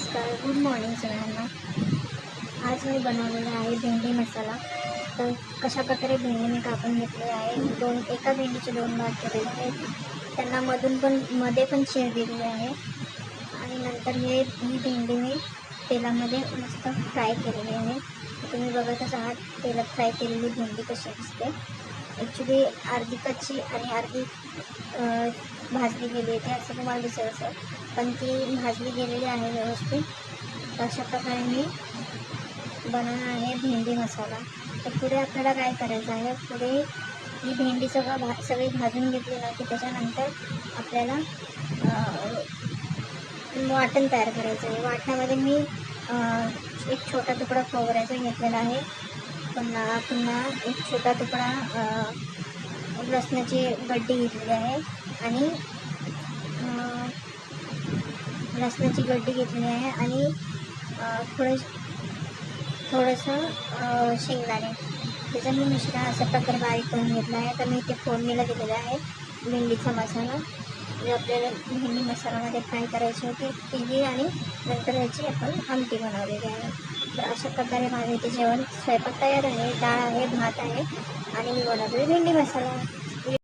नमस्कार good morning सगळ्यांना. आज मी बनवलेला आहे भेंडी मसाला. तर कशा प्रकारे भेंडी मी कापून घेतली आहे दोन एका भेंडीचे दोन भाग केलेले आहेत त्यांना मधून पण मध्ये पण शेर दिलेली आहे. आणि नंतर हे ही भेंडी मी तेलामध्ये मस्त फ्राय केलेली आहे. तुम्ही बघतच आहात तेलात फ्राय केलेली भेंडी कशी दिसते. ॲक्च्युली अर्धी कच्ची आणि अर्धी भाजली गेली होती असं तुम्हाला दिसत असेल पण ती भाजली गेलेली आहे व्यवस्थित. अशा प्रकारे मी बनवणार आहे भेंडी मसाला. तर पुढे आपल्याला काय करायचं आहे? पुढे ही भेंडी सगळं भा सगळी भाजून घेतली ना की त्याच्यानंतर आपल्याला वाटण तयार करायचं आहे. वाटणामध्ये मी एक छोटा तुकडा खोबऱ्याचा घेतलेला आहे. पुन्हा पुन्हा एक छोटा तुकडा लसणाची गड्डी घेतलेली आहे आणि लसणाची गड्डी घेतली आहे आणि थोडं थोडंसं शेंगदाणे. त्याचं मी मिश्रण अशा प्रकारे बारीक करून घेतलं आहे. तर मी ते फोडणीला दिलेलं आहे. भेंडीचा मसाला. जे आपल्याला भेंडी मसाल्यामध्ये फ्राय करायची होती केली आणि नंतर याची आपण आमटी बनवलेली आहे. तर अशा प्रकारे माझं इथे जेवण स्वयंपाक तयार आहे डाळ आहे भात आहे आणि मी बनवलेली भेंडी मसाला.